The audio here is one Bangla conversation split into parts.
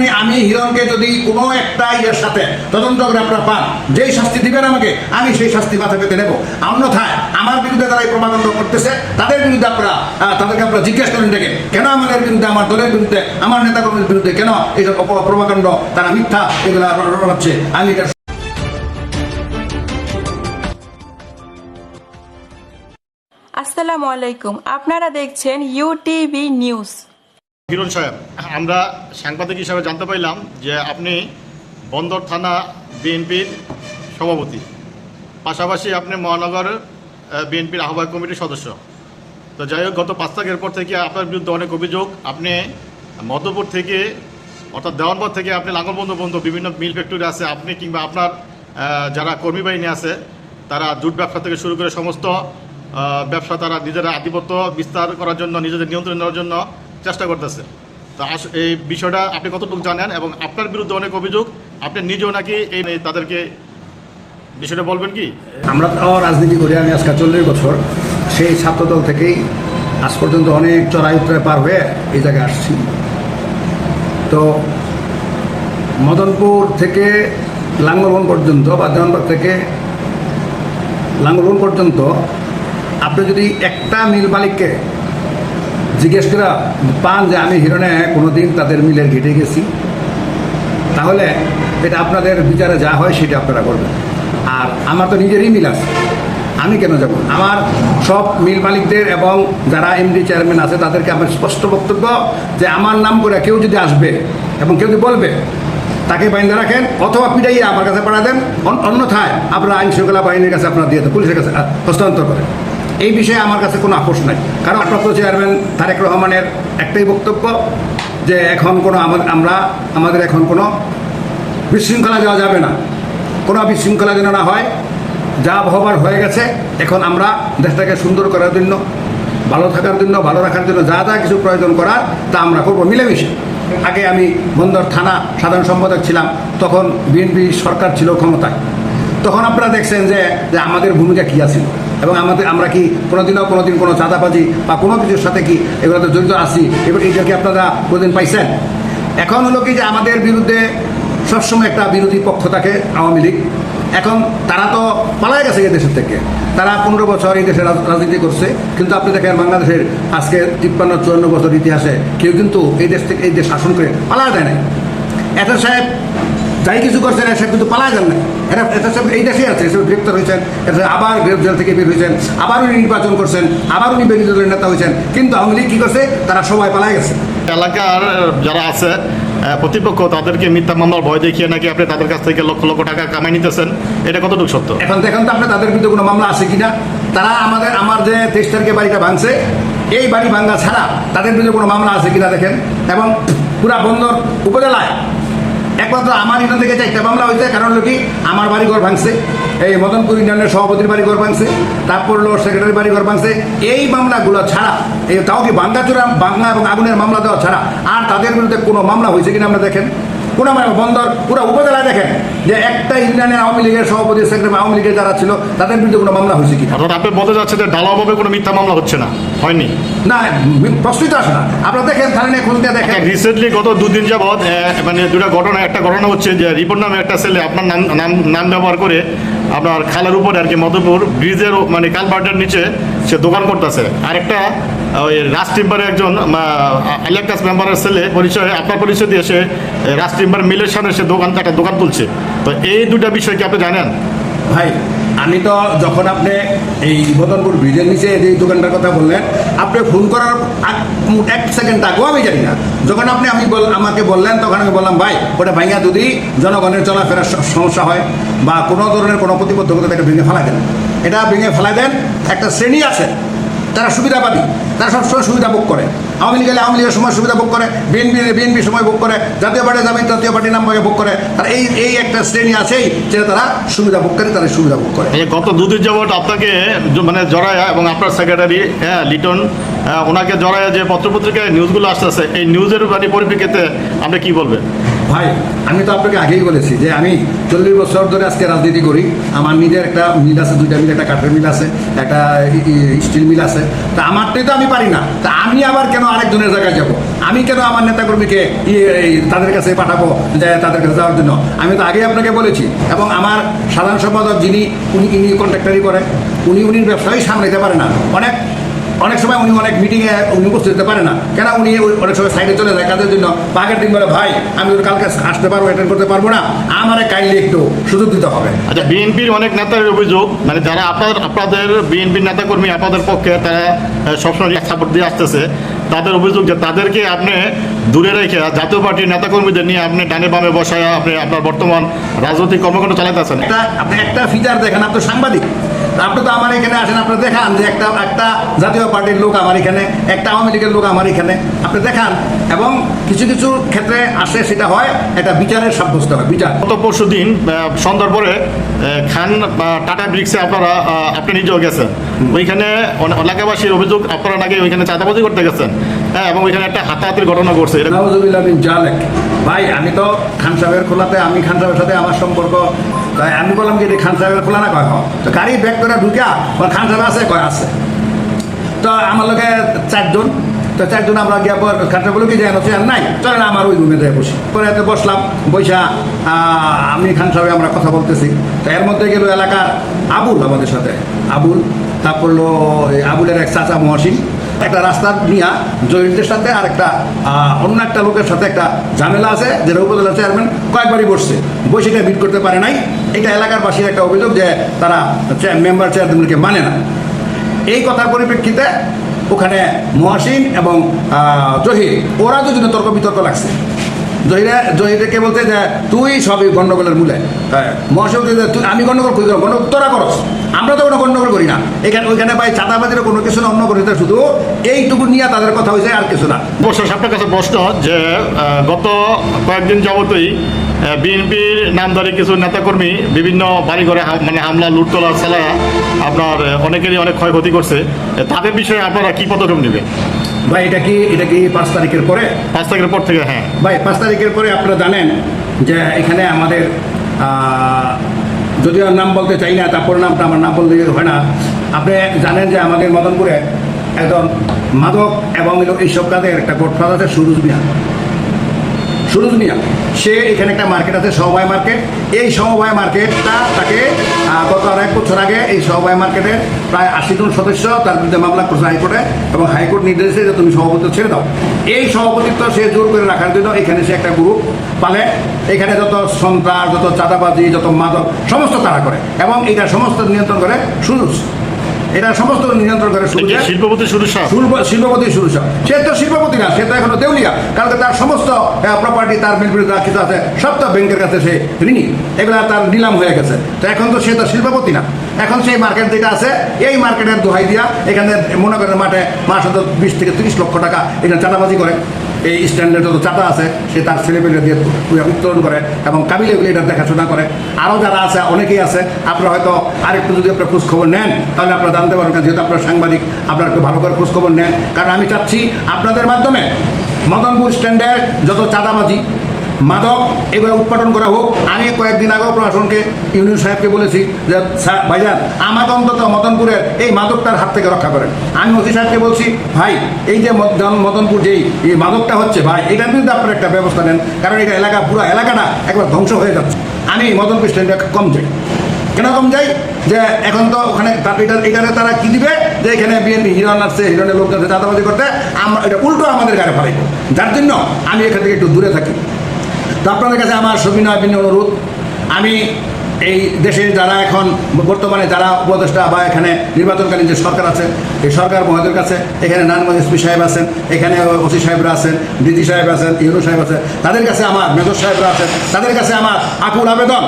জন্য আমি হিরণকে যদি কোনো একটা ইয়ের সাথে তদন্ত করে আপনারা পান, যেই শাস্তি দিবেন আমাকে, আমি সেই শাস্তি মাথা পেতে নেব। অন্যথায় আমার বিরুদ্ধে তারা এই প্রমাণান্ড করতেছে, তাদের বিরুদ্ধে আপনারা তাদেরকে আপনারা জিজ্ঞেস করেন ডেকে কেন আমাদের বিরুদ্ধে, আমার দলের বিরুদ্ধে, আমার নেতা কর্মীর বিরুদ্ধে, কেন এইসব প্রমাকাণ্ড তারা মিথ্যা এগুলো হচ্ছে আমি এটা আসসালামু আলাইকুম। আপনারা দেখছেন ইউটিভি নিউজ হিরণ সাহেব, আমরা সাংবাদিক হিসাবে জানতে পারলাম যে আপনি বন্দর থানা বিএনপির সভাপতি। পাশাপাশি আপনি মহানগর বিএনপির আহ্বায়ক কমিটির সদস্য। তো যাই হোক, গত পাঁচ তারিখের পর থেকে আপনার বিরুদ্ধে অনেক অভিযোগ। আপনি মধ্যপুর থেকে, অর্থাৎ দেওয়ানবাদ থেকে আপনি লাঙ্গলবন্ধু বন্ধু বিভিন্ন মিল ফ্যাক্টরি আছে, আপনি কিংবা আপনার যারা কর্মী বাহিনী আছে, তারা জুট ব্যবসা থেকে শুরু করে সমস্ত ব্যবসা তারা নিজেরা আধিপত্য বিস্তার করার জন্য, নিজেদের নিয়ন্ত্রণ নেওয়ার জন্য চেষ্টা করতেছে। তো এই বিষয়টা আপনি কতটুকু জানেন এবং আপনার বিরুদ্ধে অনেক অভিযোগ, আপনি নিজেও নাকি এই তাদেরকে বিষয়টা বলবেন কি? আমরা তো রাজনীতি করি, আমি আজকে চল্লিশ বছর। সেই ছাত্রদল থেকেই আজ পর্যন্ত অনেক চড়াই উত্তরে পার হয়ে এই জায়গায় আসছি। তো মদনপুর থেকে লাঙ্গলবন পর্যন্ত বা দেওয়ানবাগ থেকে লাঙ্গলবন পর্যন্ত আপনি যদি একটা মিল মালিককে জিজ্ঞেস করা পান যে আমি হিরণে কোনো দিন তাদের মিলের ঘেটে গেছি। তাহলে এটা আপনাদের বিচারে যা হয় সেটা আপনারা করবেন। আর আমার তো নিজেরই মিল আছে। আমি কেন যাব? আমার সব মিল মালিকদের এবং যারা এমডি চেয়ারম্যান আছে, তাদেরকে আমার স্পষ্ট বক্তব্য যে আমার নাম করে কেউ যদি আসবে এবং কেউ যদি বলবে, তাকে বাইন্দা রাখেন অথবা পিটাইয়ে আমার কাছে পাঠা দেন। অন- অন্যথায় আপনারা আইন শৃঙ্খলা বাহিনীর কাছে আপনারা দিয়ে দেন, পুলিশের কাছে হস্তান্তর করেন। এই বিষয়ে আমার কাছে কোনো আপোষ নাই। কারণ প্রাপ্ত চেয়ারম্যান তারেক রহমানের একটাই বক্তব্য যে এখন কোনো আমা- আমরা, আমাদের এখন কোনো বিশৃঙ্খলা দেওয়া যাবে না। কোনো বিশৃঙ্খলা যেন না হয়, যা হবার হয়ে গেছে, এখন আমরা দেশটাকে সুন্দর করার জন্য, ভালো থাকার জন্য, ভালো রাখার জন্য যা যা কিছু প্রয়োজন করার, তা আমরা করব মিলেমিশে। আগে আমি বন্দর থানা সাধারণ সম্পাদক ছিলাম, তখন বিএনপি সরকার ছিল ক্ষমতায়। তখন আপনারা দেখছেন যে আমাদের ভূমিকা কী আছে এবং আমাদের, আমরা কি কোনোদিনও কোনোদিন কোনো চাঁদাবাজি বা কোনো কিছুর সাথে কি এগুলোতে জড়িত আছি? এবার এইটা কি আপনারা কোনোদিন পাইছেন? এখন হলো কি যে আমাদের বিরুদ্ধে সবসময় একটা বিরোধী পক্ষ থাকে, আওয়ামী লীগ। এখন তারা তো পালায় গেছে এই দেশের থেকে। তারা পনেরো বছর এই দেশে রাজনীতি করছে। কিন্তু আপনি দেখেন বাংলাদেশের আজকে তিপ্পান্ন, চুয়ান্ন বছর ইতিহাসে কেউ কিন্তু এই দেশ থেকে, এই দেশ শাসন করে পালা দেয় নাই। এটা সাহেব যাই কিছু করছেন এসব কিন্তু পালা যান না এটা এটা সব এই দেশেই আছে এসব গ্রেপ্তার হয়েছেন এটা আবার জেল থেকে বের হয়েছেন আবার উনি নির্বাচন করছেন আবার উনি বিরোধী দলের নেতা হয়েছেন। কিন্তু আওয়ামী লীগ কী করছে? তারা সবাই পালায় গেছে। এলাকার যারা আছে প্রতিপক্ষ তাদেরকে মিথ্যা মামলার ভয় দেখিয়ে নাকি আপনি তাদের কাছ থেকে লক্ষ লক্ষ টাকা কামাই নিতেছেন? এটা কতটুকু সত্য? এখন দেখেন তো আপনি তাদের বিরুদ্ধে কোনো মামলা আছে কিনা? তারা আমাদের আমার যে তেইশ তারিখে বাড়িটা ভাঙছে এই বাড়ি ভাঙা ছাড়া তাদের বিরুদ্ধে কোনো মামলা আছে কিনা দেখেন? এবং পুরা বন্দর উপজেলায় একমাত্র আমার এটা থেকে চারটা মামলা হয়েছে, কারণ হলো কি, আমার বাড়ি ঘর ভাঙছে। এই মদনপুর ইউনিয়নের সভাপতির বাড়ি ঘর ভাঙছে, তারপর হলো সেক্রেটারি বাড়ি ঘর ভাঙছে। এই মামলাগুলো ছাড়া, এই তাও কি বাঙ্গাচুরা বাংলা এবং আগুনের মামলা দেওয়া ছাড়া, আর তাদের বিরুদ্ধে কোনো মামলা হয়েছে কিনা আমরা দেখেন। কোনো মানে বন্দর পুরো উপজেলায় দেখেন যে একটা ইউনিয়নের আওয়ামী লীগের সভাপতি সেক্রেটারি আওয়ামী লীগের যারা ছিল তাদের বিরুদ্ধে কোনো মামলা হয়েছে কি অর্থাৎ আপনি বলতে যাচ্ছে যে ডালাভাবে কোনো মিথ্যা মামলা হচ্ছে না হয়নি? না প্রশ্নই আসে না। আপনারা দেখেন থানা খোঁজ দিয়ে দেখেন। রিসেন্টলি গত দুদিন যাবৎ মানে দুটা ঘটনা একটা ঘটনা হচ্ছে যে রিপোর্ট নামে একটা ছেলে আপনার নাম নাম নাম ব্যবহার করে আপনার খালের উপরে আর কি মধুপুর ব্রিজের মানে কালভার্টের নিচে সে দোকান করতেছে। আর একটা ওই রাজ টিম্বারের একজন ইলেকট্রাস মেম্বারের ছেলে পরিচয় আপনার পরিচয় দিয়ে সে রাজ টিম্বার মিলের সামনে সে দোকান একটা দোকান তুলছে। তো এই দুটা বিষয় কি আপনি জানেন? ভাই, আমি তো যখন আপনি এই বদনপুর ব্রিজের নিচে যে দোকানটার কথা বললেন, আপনি ফোন করার এক সেকেন্ড আগেও আমি জানি না। যখন আপনি আমি আমাকে বললেন, তখন আমি বললাম, ভাই, ওটা ভাইয়া যদি জনগণের চলাফেরার সমস্যা হয় বা কোনো ধরনের কোনো প্রতিবদ্ধকতা এটা ভেঙে ফেলা দেন। এটা ভেঙে ফেলা দেন, একটা শ্রেণি আছে, তারা সুবিধাবাদী তারা সবসময় সুবিধা ভোগ করে। আওয়ামী লীগ আওয়ামী লীগের সময় সুবিধা ভোগ করে বিএনপি বিএনপি সময় ভোগ করে জাতীয় পার্টি যাবেন জাতীয় পার্টি নাম ভোগ করে। তারা এই এই একটা শ্রেণি আছেই যেটা তারা সুবিধা ভোগ করে তারা সুবিধা ভোগ করে। গত দুদিন যাবৎ আপনাকে মানে জড়ায় এবং আপনার সেক্রেটারি হ্যাঁ লিটন আহ, ওনাকে জড়ায় যে পত্রপত্রিকায় নিউজগুলো আসতেছে এই নিউজের পরিপ্রেক্ষিতে আপনি কি বলবেন? ভাই, আমি তো আপনাকে আগেই বলেছি যে আমি চল্লিশ বছর ধরে আজকে রাজনীতি করি। আমার নিজের একটা মিল আছে, দুইটা মিল, একটা কাঠের মিল আছে, একটা স্টিল মিল আছে। তা আমারটাই তো আমি পারি না। তা আমি আবার কেন আরেকজনের জায়গায় যাব? আমি কেন আমার নেতাকর্মীকে তাদের কাছে পাঠাবো, যে তাদের কাছে যাওয়ার জন্য? আমি তো আগেই আপনাকে বলেছি। এবং আমার সাধারণ সম্পাদক যিনি, উনি, ইনি কন্ট্রাক্টারি করে উনি উনি ব্যবসায়ী সামলাইতে পারে না। অনেক অনেক সময় উনি অনেক মিটিংয়ে উনি উপস্থিত হতে পারে না। কেন উনি অনেক সময় সাইডে চলে যায় কাজের জন্য? আগের দিন বলে ভাই আমি ওর কালকে আসতে পারব অ্যাটেন্ড করতে পারব না। আমারে কাইন্ডলি একটু সুযোগ দিতে হবে। আচ্ছা বিএনপির অনেক নেতার অভিযোগ মানে যারা আপনার আপনাদের বিএনপির নেতাকর্মী আপনাদের পক্ষে তারা সবসময় সাপোর্ট দিয়ে আসতেছে তাদের অভিযোগ যে তাদেরকে আপনি দূরে রেখে জাতীয় পার্টির নেতাকর্মীদের নিয়ে আপনি ডানে বামে বসায় আপনি আপনার বর্তমান রাজনৈতিক কর্মকাণ্ড চালাতেছেন একটা আপনি একটা ফিচার দেখেন আপনি সাংবাদিক। আপনি তো আমার এখানে আসেন আপনি দেখান যে একটা একটা জাতীয় পার্টির লোক আমার এখানে একটা আওয়ামী লীগের লোক আমার এখানে। আপনি দেখান। এবং কিছু কিছু ক্ষেত্রে আসে সেটা হয় এটা বিচারের সাব্যস্ত হয় বিচার। গত পরশু দিন সন্ধ্যার পরে খান টাটা ব্রিক্সে আপনারা আপনি নিজেও গেছেন। ওইখানে এলাকাবাসীর অভিযোগ আপনারা নাকি ওইখানে চাঁদাবাজি করতে গেছেন। হ্যাঁ এবং ওইখানে একটা হাতাহাতির ঘটনা ঘটছে। এটা ভাই আমি তো খান সাহেবের খোলাতে আমি খান সাহেবের সাথে আমার সম্পর্ক তাই আমি বললাম কি খান সাহেবের খোলা না কয় তো গাড়ি ব্যাগ করে ঢুকা খান সাহেব আছে, কয় আছে। তো আমার লোকে চারজন, তো চারজন আমরা গিয়া পর সাহেব বলে কি যেন চেয়ার নাই, চলেন আমার ওই রুমে যাই বসি। পরে এতে বসলাম বৈশা আমি খান সাহেব আমরা কথা বলতেছি। তো এর মধ্যে গেল এলাকার আবুল আমাদের সাথে। আবুল, তারপর আবুলের এক চাচা মহাসিন। একটা রাস্তা নিয়া জয়েন্টের সাথে আর একটা অন্য একটা লোকের সাথে একটা ঝামেলা আছে, যেটা উপজেলা চেয়ারম্যান কয়েকবারই বসছে। বসে ভিট করতে পারে নাই। এটা এলাকার বাসীর একটা অভিযোগ যে তারা মেম্বার চেয়ারম্যানকে মানে না। এই কথার পরিপ্রেক্ষিতে ওখানে মহাসিন এবং জহির, ওরা দুজনে তর্ক বিতর্ক লাগছে। জহিরে জহিরকে বলতে যে তুই সবই গণ্ডগোলের মূলে। হ্যাঁ, মহাসিন তুই আমি গন্ডগোল করি না, গন্ডগোল তোরা করস। আমরা তো কোনো গণ্ডগোল করি না। এখানে ওইখানে পাই চাঁদাবাজির কোনো কিছু না অন্য করি না, শুধু এইটুকু নিয়ে তাদের কথা হয়েছে আর কিছু না। অবশ্য আপনার কাছে প্রশ্ন যে গত কয়েকদিন যাবতই বিএনপির নামধারী কিছু নেতাকর্মী বিভিন্ন বাড়িঘরে মানে হামলা লুটতলা চালায়া আপনার অনেকেরই অনেক ক্ষয়ক্ষতি করছে। তাদের বিষয়ে আপনারা কি পদক্ষেপ নেবেন? ভাই এটা কি এটা কি পাঁচ তারিখের পরে? পাঁচ তারিখের পর থেকে হ্যাঁ। ভাই পাঁচ তারিখের পরে আপনারা জানেন যে এখানে আমাদের যদিও নাম বলতে চাই না তারপর নামটা আমার নাম বলতে হয় না। আপনি জানেন যে আমাদের মদনপুরে একজন মাদক এবং এইসব কাজের একটা গোটফাদ আছে সুরুজ মিয়া। সুরজ মিয়া সে এখানে একটা মার্কেট আছে, সমবায় মার্কেট এই সমবায় মার্কেটটা তাকে গত এক বছর আগে এই সমবায় মার্কেটের প্রায় আশি জন সদস্য তার বিরুদ্ধে মামলা করছে হাইকোর্টে এবং হাইকোর্ট নির্দেশে যে তুমি সভাপতি ছেড়ে দাও। এই সভাপতিত্ব সে জোর করে রাখার জন্য এখানে সে একটা গ্রুপ পালে। এখানে যত সন্ত্রাস, যত চাঁদাবাজি, যত মাদক, সমস্ত তারা করে এবং এটা সমস্ত নিয়ন্ত্রণ করে সুরজ এটা সমস্ত নিয়ন্ত্রণ করে শিল্পপতি সাহেব শিল্পপতি শুরু সে তো শিল্পপতি না সে তো এখনও দেউলিয়া। কারণ তার সমস্ত প্রপার্টি তার যা কিছু আছে। সব তো ব্যাংকের কাছে সে ঋণী। এগুলা তার নিলাম হয়ে গেছে। তো এখন তো সে তো শিল্পপতি না। এখন সেই মার্কেট যেটা আছে এই মার্কেটের দোহাই দিয়া এখানে মনে করেন মাঠে মাস হয়তো বিশ থেকে তিরিশ লক্ষ টাকা এখানে চাঁদাবাজি করে। এই স্ট্যান্ডার্ড যত চাপা আছে, সে তার ছেলেপেলে দিয়ে উত্তোলন করে এবং কাবিলে এটা দেখাশোনা করে। আরও যারা আছে, অনেকেই আছে, আপনারা হয়তো আরেকটু যদি আপনার খোঁজখবর নেন, তাহলে আপনারা জানতে পারবেন যেহেতু আপনার সাংবাদিক, আপনারা একটু ভালো করে খোঁজখবর নেন। কারণ আমি চাচ্ছি আপনাদের মাধ্যমে, মদনপুর স্ট্যান্ডের যত চাঁদাবাজি মাদক এগুলো উৎপাদন করা হোক। আমি কয়েকদিন আগেও প্রশাসনকে, ইউনিয়ন সাহেবকে বলেছি যে ভাইজান আমাকে অন্তত মদনপুরের এই মাদকটার হাত থেকে রক্ষা করেন। আমি ওসি সাহেবকে বলছি, ভাই, এই যে মদনপুর যেই, এই মাদকটা হচ্ছে, ভাই, এটার বিরুদ্ধে আপনারা একটা ব্যবস্থা নেন, কারণ এটা এলাকা, পুরো এলাকাটা একবার ধ্বংস হয়ে যাচ্ছে। আমি মদনপুর স্ট্যান্ডে কম যাই কেন কম যাই যে এখন তো ওখানে এখানে তারা কি দিবে? যে এখানে বিএনপি হিরণ আসছে, হিরণের যাচ্ছে চাঁদাবাজি করতে, আমরা এটা উল্টো আমাদের গাড়ি ফালাইব। যার জন্য আমি এখান থেকে একটু দূরে থাকি। তো আপনাদের কাছে আমার সবিনয় বিনয় অনুরোধ। আমি এই দেশে যারা এখন বর্তমানে যারা উপদেষ্টা বা এখানে নির্বাচনকালীন যে সরকার আছে, এই সরকার মহোদয়ের কাছে, এখানে নানগঞ্জ এসপি সাহেব আছেন, এখানে ওসি সাহেবরা আছেন, ডিজি সাহেব আছেন, ইউনু সাহেব আছেন, তাদের কাছে আমার, মেজর সাহেবরা আছেন, তাদের কাছে আমার আকুল আবেদন।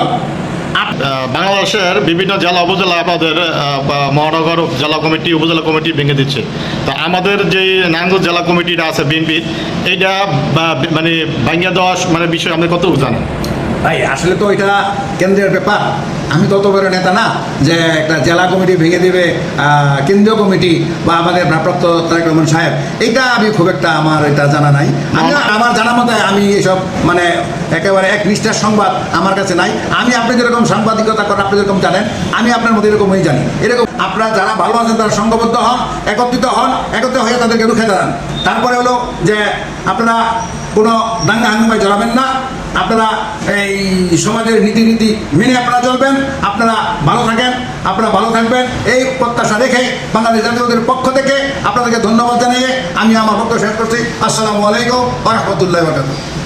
বাংলাদেশের বিভিন্ন জেলা উপজেলা আমাদের মহানগর জেলা কমিটি, উপজেলা কমিটি ভেঙে দিচ্ছে। তো আমাদের যে নাঙ্গল জেলা কমিটিটা আছে বিএনপির এইটা মানে ভাঙ্গিয়া দেওয়া মানে বিষয়ে আপনি কত জানেন? ভাই আসলে তো এটা কেন্দ্রের ব্যাপার। আমি তত বড় নেতা না যে একটা জেলা কমিটি ভেঙে দেবে কেন্দ্রীয় কমিটি বা আমাদের ভারপ্রাপ্ত তারেক রহমান সাহেব। এটা আমি খুব একটা আমার এটা জানা নাই। আমি আমার জানা মতে আমি এসব মানে একেবারে এক নিষ্ঠার সংবাদ আমার কাছে নাই। আমি আপনি যেরকম সাংবাদিকতা করেন আপনি যেরকম জানেন আমি আপনার মধ্যে এরকমই জানি। এরকম আপনারা যারা ভালো আছেন তারা সংঘবদ্ধ হন একত্রিত হন একত্রিত হয়ে তাদেরকে রুখে দাঁড়ান। তারপরে হলো যে আপনারা কোনো দাঙ্গা হাঙ্গামায় জড়াবেন না। আপনারা এই সমাজের রীতিনীতি মেনে আপনারা চলবেন, আপনারা ভালো থাকেন, আপনারা ভালো থাকবেন। এই প্রত্যাশা রেখে বাংলাদেশ জাতীয়দের পক্ষ থেকে আপনাদেরকে ধন্যবাদ জানিয়ে আমি আমার বক্তব্য শেষ করছি। আসসালামু আলাইকুম রহমতুল্লাহ বরকাতুহ।